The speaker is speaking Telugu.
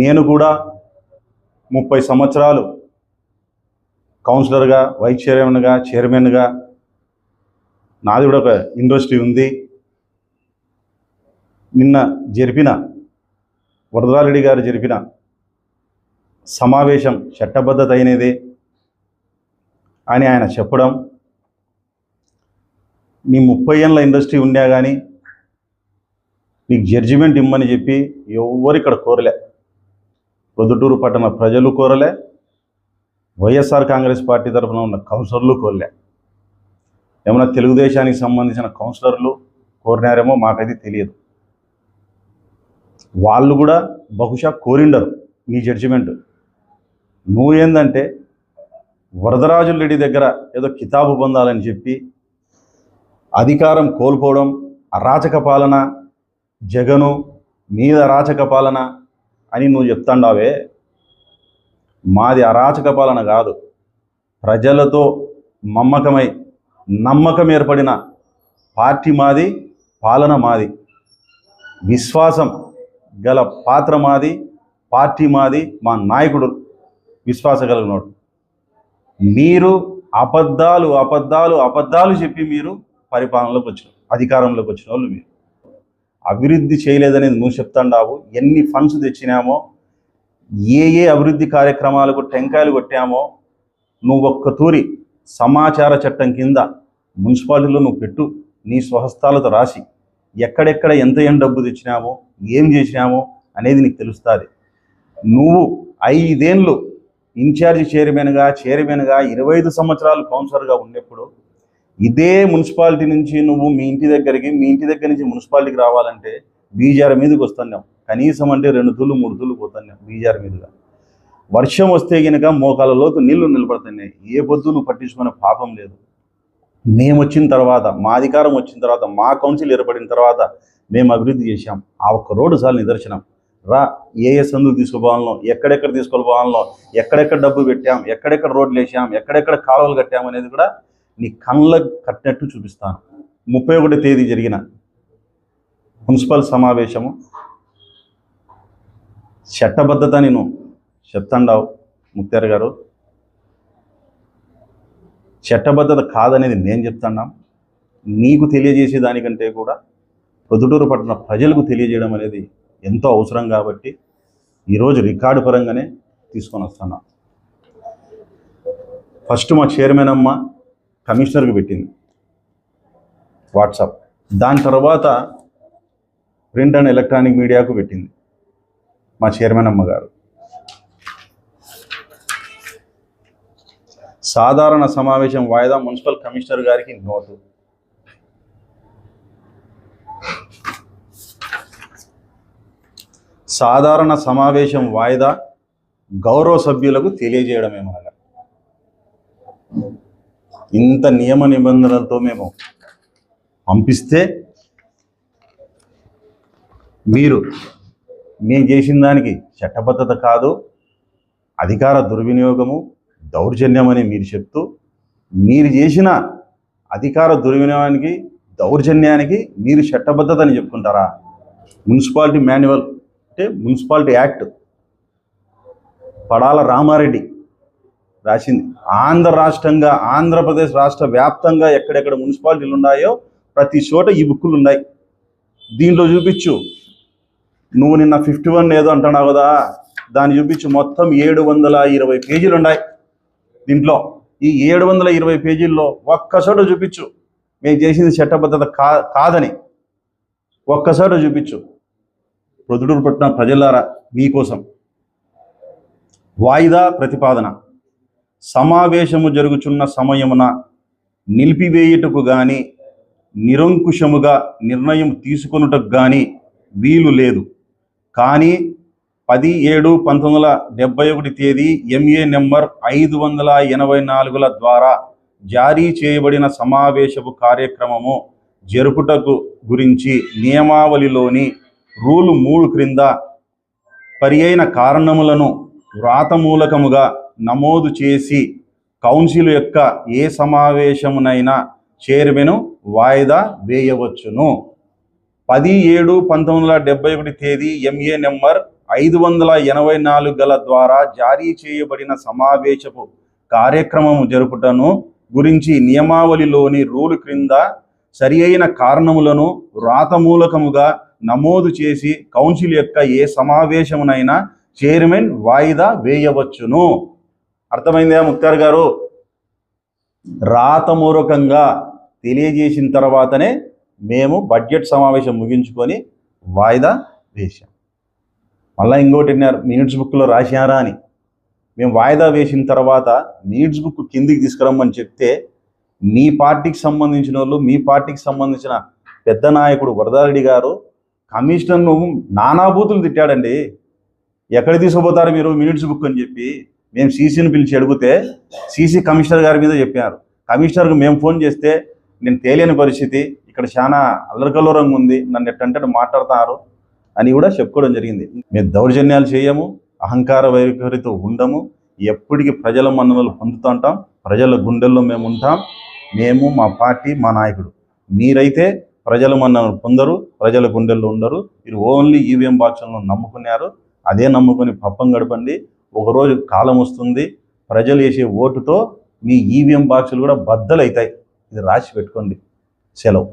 నేను కూడా ముప్పై సంవత్సరాలు కౌన్సిలర్గా వైస్ చైర్మన్గా చైర్మన్గా నాది కూడా ఒక ఇండస్ట్రీ ఉంది. నిన్న జరిపిన వరదరారెడ్డి గారు జరిపిన సమావేశం చట్టబద్ధత అయినదే అని ఆయన చెప్పడం నీ ముప్పై ఏళ్ళ ఇండస్ట్రీ ఉన్నా కానీ నీకు జడ్జిమెంట్ ఇమ్మని చెప్పి ఎవ్వరు ఇక్కడ కోరలే. ప్రొద్దుటూరు పట్టణ ప్రజలు కోరలే. వైఎస్ఆర్ కాంగ్రెస్ పార్టీ తరఫున ఉన్న కౌన్సిలర్లు కోరలే. ఏమైనా తెలుగుదేశానికి సంబంధించిన కౌన్సిలర్లు కోరినారేమో మాకైతే తెలియదు. వాళ్ళు కూడా బహుశా కోరిండరు నీ జడ్జిమెంట్. నువ్వేందంటే వరదరాజు రెడ్డి దగ్గర ఏదో కితాబు పొందాలని చెప్పి అధికారం కోల్పోవడం అరాచక పాలన జగను మీద అరాచక పాలన అని నువ్వు చెప్తాండావే. మాది అరాచక పాలన కాదు. ప్రజలతో మమ్మకమై నమ్మకం ఏర్పడిన పార్టీ మాది పాలన మాది. విశ్వాసం గల పాత్ర మాది పార్టీ మాది మా నాయకుడు విశ్వాస కలిగినోడు మీరు అబద్ధాలు అబద్ధాలు అబద్ధాలు చెప్పి మీరు పరిపాలనలోకి వచ్చిన అధికారంలోకి వచ్చిన వాళ్ళు మీరు అభివృద్ధి చేయలేదనేది నువ్వు చెప్తాండావు. ఎన్ని ఫండ్స్ తెచ్చినామో ఏ ఏ అభివృద్ధి కార్యక్రమాలకు టెంకాయలు కొట్టామో నువ్వు ఒక్క తూరి సమాచార చట్టం కింద మున్సిపాలిటీలో నువ్వు పెట్టు నీ స్వహస్తాలతో రాసి ఎక్కడెక్కడ ఎంత ఏం డబ్బు తెచ్చినామో ఏం చేసినామో అనేది నీకు తెలుస్తుంది. నువ్వు ఐదేళ్ళు ఇన్ఛార్జి చైర్మన్గా చైర్మన్గా ఇరవై ఐదు సంవత్సరాలు కౌన్సిలర్గా ఉన్నప్పుడు ఇదే మున్సిపాలిటీ నుంచి నువ్వు మీ ఇంటి దగ్గరికి మీ ఇంటి దగ్గర నుంచి మున్సిపాలిటీకి రావాలంటే బీజార్ మీదకి వస్తున్నాం కనీసం అంటే రెండు తులు మూడు తులు పోతున్నాం బీజార్ మీదుగా. వర్షం వస్తే గనుక మోకాలలోకి నీళ్ళు నిలబడుతున్నాయి. ఏ పొద్దు నువ్వు పట్టించుకునే పాపం లేదు. మేము వచ్చిన తర్వాత మా అధికారం వచ్చిన తర్వాత మా కౌన్సిల్ ఏర్పడిన తర్వాత మేము అభివృద్ధి చేశాం. ఆ ఒక్క రోడ్డు సార్లు నిదర్శనం. రా ఏ ఏ సందుకు తీసుకుపోవాలనో ఎక్కడెక్కడ తీసుకుపోవాలనో ఎక్కడెక్కడ డబ్బు పెట్టాం ఎక్కడెక్కడ రోడ్లు వేసాం ఎక్కడెక్కడ కాలువలు కట్టాం అనేది కూడా నీ కళ్ళకు కట్టినట్టు చూపిస్తాను. ముప్పై ఒకటి తేదీ జరిగిన మున్సిపల్ సమావేశము. చట్టబద్ధత నేను చెప్తాండావు ముక్తార్ గారు. చట్టబద్ధత కాదనేది నేను చెప్తాన్నా నీకు తెలియజేసే దానికంటే కూడా ప్రొద్దుటూరు పట్టణ ప్రజలకు తెలియజేయడం అనేది ఎంతో అవసరం కాబట్టి ఈరోజు రికార్డు పరంగానే తీసుకొని వస్తున్నా ఫస్ట్ మా చైర్మన్ అమ్మ కమిషనర్కి పెట్టింది. వాట్సాప్. దాని తర్వాత ప్రింట్ అండ్ ఎలక్ట్రానిక్ మీడియాకు పెట్టింది మా చైర్మన్ అమ్మ గారు. సాధారణ సమావేశం వాయిదా మున్సిపల్ కమిషనర్ గారికి నోటు. సాధారణ సమావేశం వాయిదా గౌరవ సభ్యులకు తెలియజేయడమే తెలియజేయడమేమనగా ఇంత నియమ నిబంధనలతో మేము పంపిస్తే మీరు మేము చేసిన దానికి చట్టబద్ధత కాదు అధికార దుర్వినియోగము దౌర్జన్యమని మీరు చెప్తూ మీరు చేసిన అధికార దుర్వినియోగానికి దౌర్జన్యానికి మీరు చట్టబద్ధత అని చెప్పుకుంటారా? మున్సిపాలిటీ మాన్యువల్ అంటే మున్సిపాలిటీ యాక్ట్ పడాల రామారెడ్డి రాసింది. ఆంధ్ర రాష్ట్రంగా ఆంధ్రప్రదేశ్ రాష్ట్ర వ్యాప్తంగా ఎక్కడెక్కడ మున్సిపాలిటీలు ఉన్నాయో ప్రతి చోట ఈ బుక్కులు ఉన్నాయి. దీంట్లో చూపించు. నువ్వు నిన్న ఫిఫ్టీ వన్ ఏదో అంటున్నావు కదా దాన్ని చూపించు. మొత్తం ఏడు వందల ఇరవై పేజీలు ఉన్నాయి దీంట్లో. ఈ ఏడు వందల ఇరవై పేజీల్లో ఒక్కసోట చూపించు. మేము చేసింది చట్టబద్ధత కా కాదని. ఒక్కసోట చూపించు. ప్రొద్దుటూరు పట్టిన ప్రజలారా మీకోసం. వాయిదా ప్రతిపాదన. సమావేశము జరుగుచున్న సమయమున నిలిపివేయుటకు గాని నిరంకుశముగా నిర్ణయం తీసుకొనుటకు కానీ వీలు లేదు. కానీ పది ఏడు పంతొమ్మిది వందల డెబ్బై ఒకటి తేదీ ఎంఏ నెంబర్ ఐదు వందల ఎనభై నాలుగుల ద్వారా జారీ చేయబడిన సమావేశపు కార్యక్రమము జరుపుటకు గురించి నియమావళిలోని రూలు మూడు క్రింద పరి కారణములను వ్రాతమూలకముగా నమోదు చేసి కౌన్సిల్ యొక్క ఏ సమావేశమునైనా చైర్మన్ వాయిదా వేయవచ్చును. పది ఏడు పంతొమ్మిది వందల డెబ్బై ఒకటి తేదీ ఎంఏ నెంబర్ ఐదు వందల ఎనభై నాలుగు గల ద్వారా జారీ చేయబడిన సమావేశపు కార్యక్రమము జరుపుటను గురించి నియమావళిలోని రూలు క్రింద సరి అయిన కారణములను వ్రాతమూలకముగా నమోదు చేసి కౌన్సిల్ యొక్క ఏ సమావేశమునైనా చైర్మన్ వాయిదా వేయవచ్చును. అర్థమైందా ముక్తార్ గారు? రాతమూరకంగా తెలియజేసిన తర్వాతనే మేము బడ్జెట్ సమావేశం ముగించుకొని వాయిదా వేశాం. మళ్ళీ ఇంకోటి మినిట్స్ బుక్లో రాశారా అని. మేము వాయిదా వేసిన తర్వాత మినిట్స్ బుక్ కిందికి తీసుకురమ్మని చెప్తే మీ పార్టీకి సంబంధించిన వాళ్ళు మీ పార్టీకి సంబంధించిన పెద్ద నాయకుడు వరదారెడ్డి గారు కమిషనర్ను నానాభూతులు తిట్టాడండి. ఎక్కడ తీసుకుపోతారు మీరు మినిట్స్ బుక్ అని చెప్పి? మేము సీసీని పిలిచి అడిగితే సీసీ కమిషనర్ గారి మీద చెప్పారు. కమిషనర్కి మేము ఫోన్ చేస్తే నేను తేలియని పరిస్థితి ఇక్కడ చాలా అల్లరికల్లోరంగా ఉంది నన్ను ఎట్టంటే మాట్లాడతారు అని కూడా చెప్పుకోవడం జరిగింది. మేము దౌర్జన్యాలు చేయము అహంకార వైఖరితో ఉండము ఎప్పటికీ ప్రజల మన్ననలు పొందుతుంటాం ప్రజల గుండెల్లో మేము ఉంటాం మేము మా పార్టీ మా నాయకుడు. మీరైతే ప్రజల మన్ననలు పొందరు ప్రజల గుండెల్లో ఉండరు మీరు ఓన్లీ ఈవీఎం బాక్సులను నమ్ముకున్నారు అదే నమ్ముకొని పప్పం గడపండి ఒకరోజు కాలం వస్తుంది ప్రజలు వేసే ఓటుతో మీ ఈవీఎం బాక్సులు కూడా బద్దలు అవుతాయి ఇది రాసి పెట్టుకోండి. సెలవు.